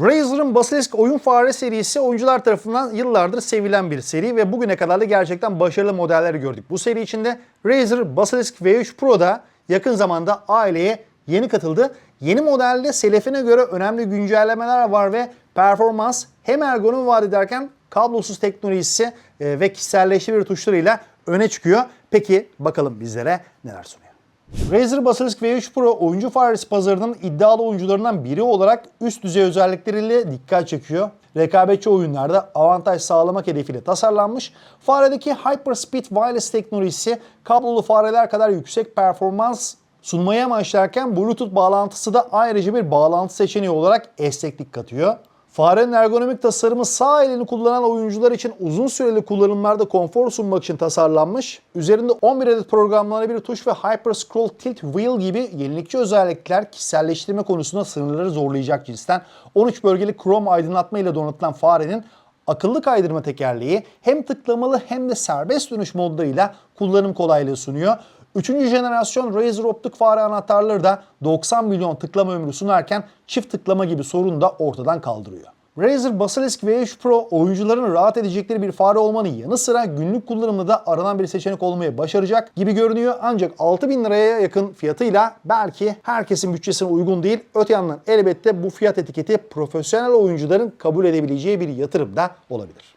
Razer'ın Basilisk oyun fare serisi oyuncular tarafından yıllardır sevilen bir seri ve bugüne kadar da gerçekten başarılı modelleri gördük. Bu seri içinde Razer Basilisk V3 Pro da yakın zamanda aileye yeni katıldı. Yeni modelde selefine göre önemli güncellemeler var ve performans hem ergonomi vaat ederken kablosuz teknolojisi e, ve kişiselleştirici tuşlarıyla öne çıkıyor. Peki bakalım bizlere neler sunuyor. Razer Basilisk V3 Pro oyuncu faresi pazarının iddialı oyuncularından biri olarak üst düzey özellikleriyle dikkat çekiyor. Rekabetçi oyunlarda avantaj sağlamak hedefiyle tasarlanmış. Faredeki Hyperspeed Wireless teknolojisi kablolu fareler kadar yüksek performans sunmaya amaçlarken Bluetooth bağlantısı da ayrıca bir bağlantı seçeneği olarak esneklik katıyor. Farenin ergonomik tasarımı sağ elini kullanan oyuncular için uzun süreli kullanımlarda konfor sunmak için tasarlanmış. Üzerinde 11 adet programlanabilir tuş ve Hyper Scroll Tilt Wheel gibi yenilikçi özellikler kişiselleştirme konusunda sınırları zorlayacak cinsten 13 bölgeli krom aydınlatma ile donatılan farenin akıllı kaydırma tekerleği hem tıklamalı hem de serbest dönüş modlarıyla kullanım kolaylığı sunuyor. Üçüncü jenerasyon Razer optik fare anahtarları da 90 milyon tıklama ömrü sunarken çift tıklama gibi sorunu da ortadan kaldırıyor. Razer Basilisk V3 Pro oyuncuların rahat edecekleri bir fare olmanın yanı sıra günlük kullanımda da aranan bir seçenek olmayı başaracak gibi görünüyor. Ancak 6000 liraya yakın fiyatıyla belki herkesin bütçesine uygun değil. Öte yandan elbette bu fiyat etiketi profesyonel oyuncuların kabul edebileceği bir yatırım da olabilir.